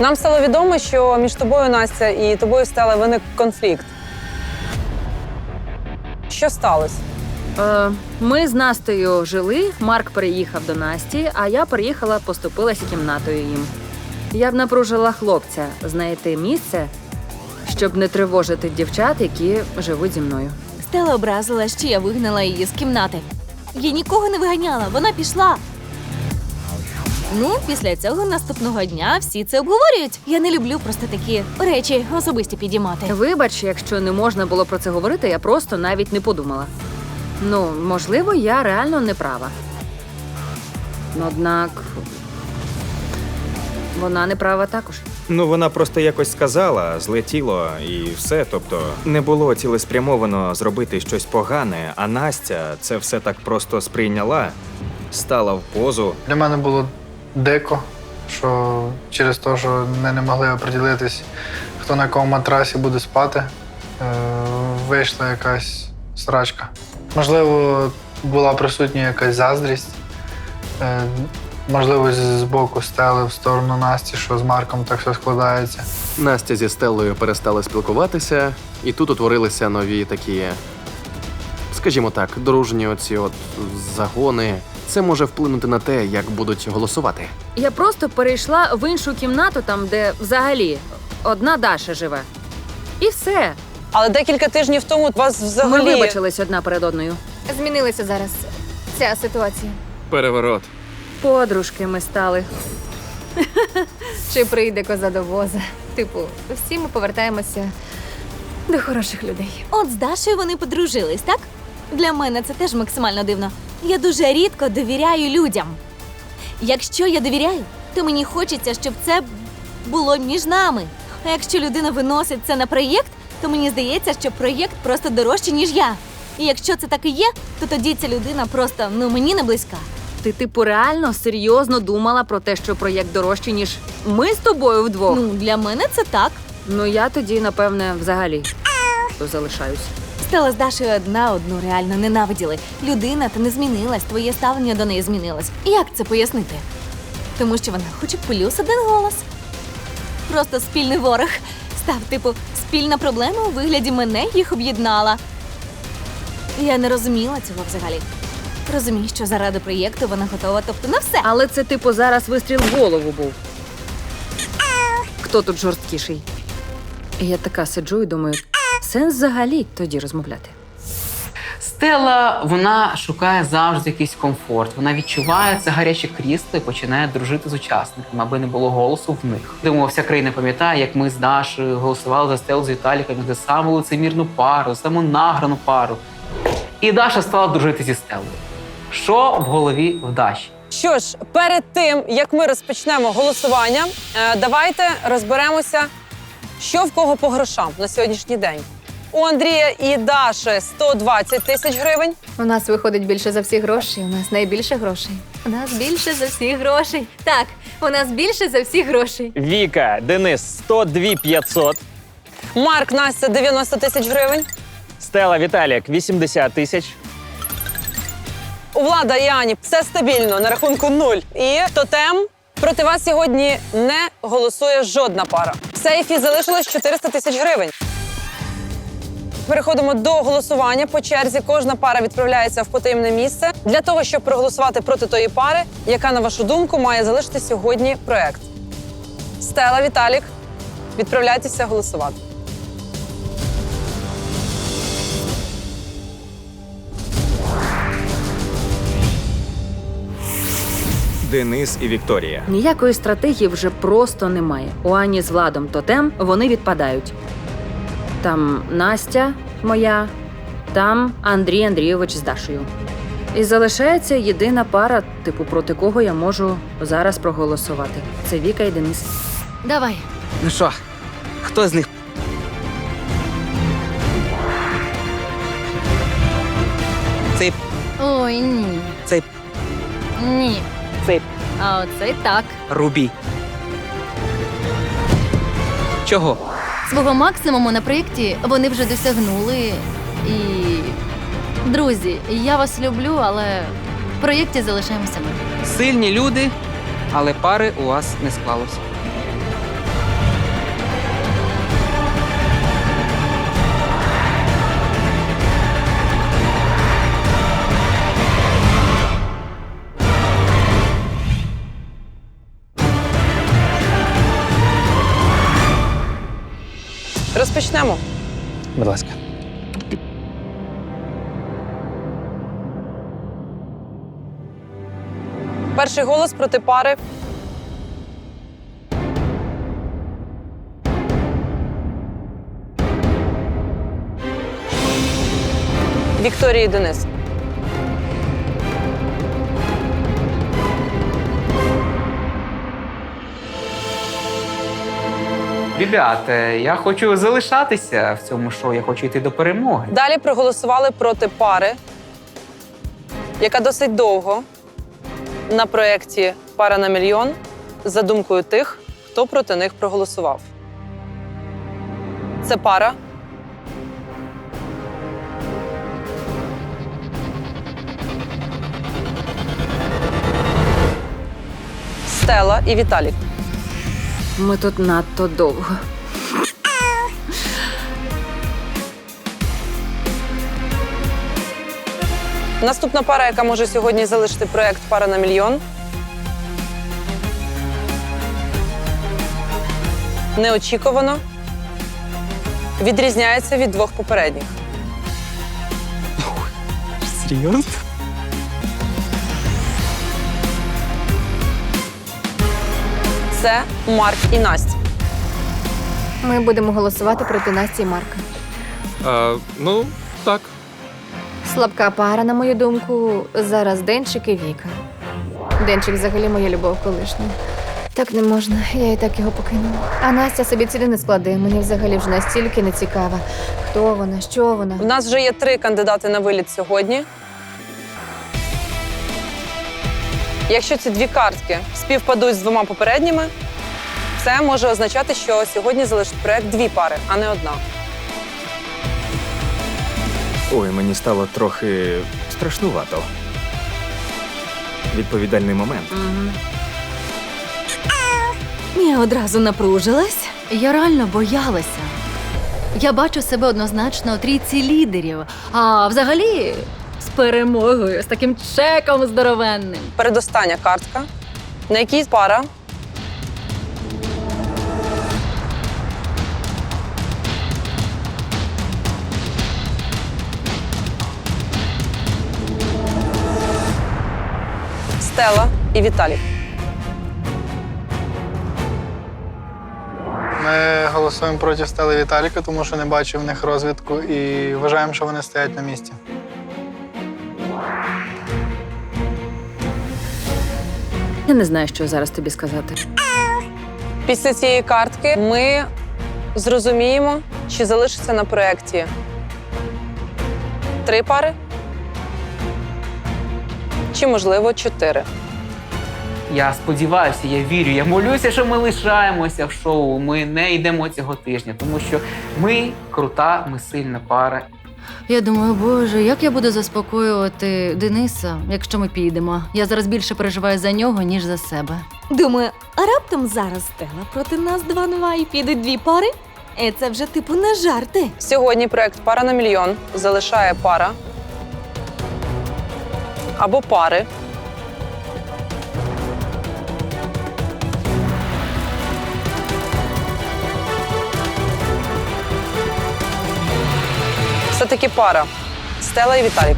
Нам стало відомо, що між тобою, Настя, і тобою Стелла виник конфлікт. Що сталося? Е, ми з Настею жили, Марк переїхав до Насті, а я переїхала, поступилася кімнатою їм. Я б напружила хлопця знайти місце, щоб не тривожити дівчат, які живуть зі мною. Стела образила, що я вигнала її з кімнати. Я нікого не виганяла, вона пішла. Ну, після цього наступного дня всі це обговорюють. Я не люблю просто такі речі особисті підіймати. Вибач, якщо не можна було про це говорити, я просто навіть не подумала. Ну, можливо, я реально не права. Однак вона не права також. Ну, вона просто якось сказала, злетіло і все. Тобто не було цілеспрямовано зробити щось погане, а Настя це все так просто сприйняла, стала в позу. Для мене було дико, що через те, що ми не могли оприділитись, хто на якому матрасі буде спати, е, вийшла якась срачка. Можливо, була присутня якась заздрість, е, можливо, з боку стели в сторону Насті, що з Марком так все складається. Настя зі Стеллою перестали спілкуватися, і тут утворилися нові такі, скажімо так, дружні оці от загони. Це може вплинути на те, як будуть голосувати. Я просто перейшла в іншу кімнату, там, де взагалі одна Даша живе. І все. Але декілька тижнів тому вас взагалі Ми вибачились одна перед одною. Змінилася зараз ця ситуація. Переворот. Подружки ми стали. Чи прийде коза до воза? Типу, всі ми повертаємося до хороших людей. От з Дашею вони подружились, так? Для мене це теж максимально дивно. Я дуже рідко довіряю людям. Якщо я довіряю, то мені хочеться, щоб це було між нами. А якщо людина виносить це на проєкт, то мені здається, що проєкт просто дорожчий, ніж я. І якщо це так і є, то тоді ця людина просто ну мені не близька. Ти, типу, реально серйозно думала про те, що проєкт дорожчий, ніж ми з тобою вдвох. Ну для мене це так. Ну я тоді, напевне, взагалі залишаюсь. Стала з Дашею одна одну реально ненавиділи. Людина та не змінилась, твоє ставлення до неї змінилось. Як це пояснити? Тому що вона хоче плюс один голос. Просто спільний ворог. Став, типу, спільна проблема у вигляді мене їх об'єднала. Я не розуміла цього взагалі. Розумію, що заради проєкту вона готова, тобто на все. Але це, типу, зараз вистріл в голову був. Хто тут жорсткіший? Я така сиджу і думаю, сенс взагалі тоді розмовляти. Стела вона шукає завжди якийсь комфорт. Вона відчуває це гаряче крісло і починає дружити з учасниками, аби не було голосу в них. Думаю, вся країна пам'ятає, як ми з Дашою голосували за Стелу з Віталіком за саму лицемірну пару, саму награну пару. І Даша стала дружити зі Стелою. Що в голові в Даші? Що ж, перед тим як ми розпочнемо голосування, е, давайте розберемося, що в кого по грошам на сьогоднішній день. У Андрія і Даші 120 тисяч гривень. У нас виходить більше за всіх грошей. У нас найбільше грошей. У нас більше за всіх грошей. Так, у нас більше за всіх грошей. Віка, Денис 102 500, Марк Настя 90 тисяч гривень. Стела Віталік 80 тисяч, У Влада і Ані все стабільно на рахунку нуль. І тотем проти вас сьогодні не голосує жодна пара. В сейфі залишилось 400 тисяч гривень. Переходимо до голосування. По черзі кожна пара відправляється в потаємне місце для того, щоб проголосувати проти тої пари, яка, на вашу думку, має залишити сьогодні проект. Стела Віталік, відправляйтеся голосувати. Денис і Вікторія. Ніякої стратегії вже просто немає. У Ані з Владом тотем вони відпадають. Там Настя моя, там Андрій Андрійович з Дашею. І залишається єдина пара, типу, проти кого я можу зараз проголосувати. Це Віка і Денис. Давай. Ну що, хто з них? Цей Ой, ні. Цей. Ні. Цей. А оце так. Рубі. Чого? Свого максимуму на проєкті вони вже досягнули. І. Друзі, я вас люблю, але в проєкті залишаємося ми. Сильні люди, але пари у вас не склалося. Розпочнемо. Будь ласка. Перший голос проти пари. Вікторії Денис. Ребята, я хочу залишатися в цьому шоу, я хочу йти до перемоги. Далі проголосували проти пари, яка досить довго на проєкті Пара на мільйон за думкою тих, хто проти них проголосував. Це пара. Стела і Віталік. Ми тут надто довго. Наступна пара, яка може сьогодні залишити проєкт Пара на мільйон. Неочікувано відрізняється від двох попередніх. Серйозно? Це Марк і Настя. Ми будемо голосувати проти Насті і Марка. А, ну, так. Слабка пара, на мою думку, зараз Денчик і Віка. Денчик взагалі моя любов колишня. Так не можна, я і так його покинула. А Настя собі цілі не складе. Мені взагалі вже настільки не цікава. Хто вона, що вона. В нас вже є три кандидати на виліт сьогодні. Якщо ці дві картки співпадуть з двома попередніми, це може означати, що сьогодні залишить проєкт дві пари, а не одна. Ой, мені стало трохи страшнувато. Відповідальний момент. Угу. Я одразу напружилась. Я реально боялася. Я бачу себе однозначно у трійці лідерів. А взагалі з перемогою, з таким чеком здоровенним. Передостання картка, на якій пара Стела і Віталік. Ми голосуємо проти Стели Віталіка, тому що не бачив в них розвідку і вважаємо, що вони стоять на місці. Я не знаю, що зараз тобі сказати. Після цієї картки ми зрозуміємо, чи залишиться на проєкті три пари, чи, можливо, чотири. Я сподіваюся, я вірю, я молюся, що ми лишаємося в шоу. Ми не йдемо цього тижня, тому що ми крута, ми сильна пара. Я думаю, боже, як я буду заспокоювати Дениса, якщо ми підемо. Я зараз більше переживаю за нього, ніж за себе. Думаю, а раптом зараз Стела проти нас 2-2 і підуть дві пари? І це вже типу не жарти. Сьогодні проект Пара на мільйон залишає пара або пари. Все-таки пара Стела і Віталік.